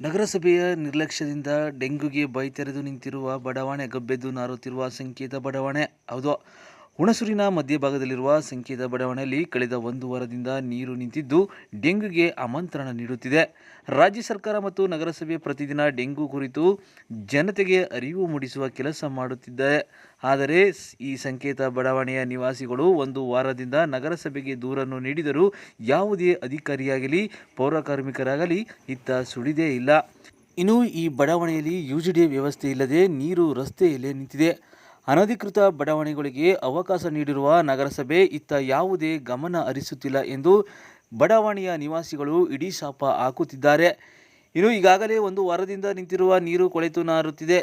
ನಗರಸಭೆಯ ನಿರ್ಲಕ್ಷ್ಯದಿಂದ ಡೆಂಗ್ಯೂಗೆ ಬೈತೆರೆದು ನಿಂತಿರುವ ಬಡಾವಣೆ ಗಬ್ಬೆದ್ದು ನಾರುತ್ತಿರುವ ಸಂಕೇತ ಬಡಾವಣೆ. ಹೌದು ಹುಣಸೂರಿನ ಮಧ್ಯಭಾಗದಲ್ಲಿರುವ ಸಂಕೇತ ಬಡಾವಣೆಯಲ್ಲಿ ಕಳೆದ ಒಂದು ವಾರದಿಂದ ನೀರು ನಿಂತಿದ್ದು ಡೆಂಗ್ಯೂಗೆ ಆಮಂತ್ರಣ ನೀಡುತ್ತಿದೆ. ರಾಜ್ಯ ಸರ್ಕಾರ ಮತ್ತು ನಗರಸಭೆ ಪ್ರತಿದಿನ ಡೆಂಗು ಕುರಿತು ಜನತೆಗೆ ಅರಿವು ಮೂಡಿಸುವ ಕೆಲಸ ಮಾಡುತ್ತಿದೆ. ಆದರೆ ಈ ಸಂಕೇತ ಬಡಾವಣೆಯ ನಿವಾಸಿಗಳು ಒಂದು ವಾರದಿಂದ ನಗರಸಭೆಗೆ ದೂರನ್ನು ನೀಡಿದರೂ ಯಾವುದೇ ಅಧಿಕಾರಿಯಾಗಲಿ ಪೌರಕಾರ್ಮಿಕರಾಗಲಿ ಇತ್ತ ಸುಳಿದೇ ಇಲ್ಲ. ಇನ್ನು ಈ ಬಡಾವಣೆಯಲ್ಲಿ ಯುಜಿಡಿ ವ್ಯವಸ್ಥೆ ಇಲ್ಲದೆ ನೀರು ರಸ್ತೆಯಲ್ಲೇ ನಿಂತಿದೆ. ಅನಧಿಕೃತ ಬಡಾವಣೆಗಳಿಗೆ ಅವಕಾಶ ನೀಡಿರುವ ನಗರಸಭೆ ಇತ್ತ ಯಾವುದೇ ಗಮನ ಹರಿಸುತ್ತಿಲ್ಲ ಎಂದು ಬಡಾವಣೆಯ ನಿವಾಸಿಗಳು ಇಡೀ ಶಾಪ ಹಾಕುತ್ತಿದ್ದಾರೆ. ಇನ್ನು ಈಗಾಗಲೇ ಒಂದು ವಾರದಿಂದ ನಿಂತಿರುವ ನೀರು ಕೊಳೆತು ನಾರುತ್ತಿದೆ.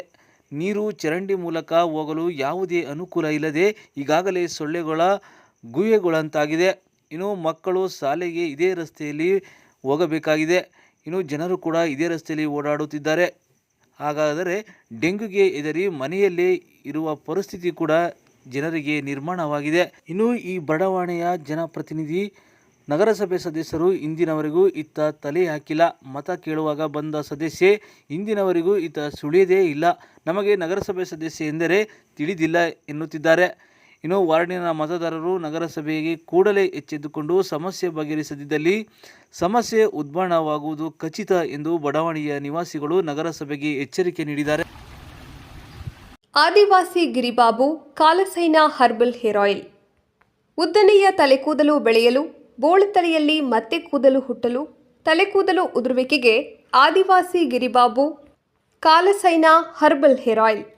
ನೀರು ಚರಂಡಿ ಮೂಲಕ ಹೋಗಲು ಯಾವುದೇ ಅನುಕೂಲ ಇಲ್ಲದೆ ಈಗಾಗಲೇ ಸೊಳ್ಳೆಗಳ ಗುಹೆಗಳಂತಾಗಿದೆ. ಇನ್ನು ಮಕ್ಕಳು ಶಾಲೆಗೆ ಇದೇ ರಸ್ತೆಯಲ್ಲಿ ಹೋಗಬೇಕಾಗಿದೆ. ಇನ್ನು ಜನರು ಕೂಡ ಇದೇ ರಸ್ತೆಯಲ್ಲಿ ಓಡಾಡುತ್ತಿದ್ದಾರೆ. ಹಾಗಾದರೆ ಡೆಂಗ್ಯೂಗೆ ಹೆದರಿ ಮನೆಯಲ್ಲೇ ಇರುವ ಪರಿಸ್ಥಿತಿ ಕೂಡ ಜನರಿಗೆ ನಿರ್ಮಾಣವಾಗಿದೆ. ಇನ್ನು ಈ ಬಡಾವಣೆಯ ಜನಪ್ರತಿನಿಧಿ, ನಗರಸಭೆ ಸದಸ್ಯರು ಇಂದಿನವರೆಗೂ ಇತ್ತ ತಲೆ ಹಾಕಿಲ್ಲ. ಮತ ಕೇಳುವಾಗ ಬಂದ ಸದಸ್ಯೆ, ಇಂದಿನವರೆಗೂ ಇತ್ತ ಸುಳಿಯದೇ ಇಲ್ಲ. ನಮಗೆ ನಗರಸಭೆ ಸದಸ್ಯೆ ಎಂದರೆ ತಿಳಿದಿಲ್ಲ ಎನ್ನುತ್ತಿದ್ದಾರೆ. ಇನ್ನು ವಾರ್ಡಿನ ಮತದಾರರು ನಗರಸಭೆಗೆ ಕೂಡಲೇ ಎಚ್ಚೆತ್ತುಕೊಂಡು ಸಮಸ್ಯೆ ಬಗೆಹರಿಸದಿದ್ದಲ್ಲಿ ಸಮಸ್ಯೆ ಉದ್ಭವವಾಗುವುದು ಖಚಿತ ಎಂದು ಬಡಾವಣೆಯ ನಿವಾಸಿಗಳು ನಗರಸಭೆಗೆ ಎಚ್ಚರಿಕೆ ನೀಡಿದ್ದಾರೆ. ಆದಿವಾಸಿ ಗಿರಿಬಾಬು, ಕಾಲಸೈನ ಹರ್ಬಲ್ ಹೇರ್ ಆಯಿಲ್. ಉದ್ದನೆಯ ತಲೆಕೂದಲು ಬೆಳೆಯಲು, ಬೋಳು ತಲೆಯಲ್ಲಿ ಮತ್ತೆ ಕೂದಲು ಹುಟ್ಟಲು, ತಲೆಕೂದಲು ಉದುರುವಿಕೆಗೆ ಆದಿವಾಸಿ ಗಿರಿಬಾಬು, ಕಾಲಸೈನ ಹರ್ಬಲ್ ಹೇರ್ ಆಯಿಲ್.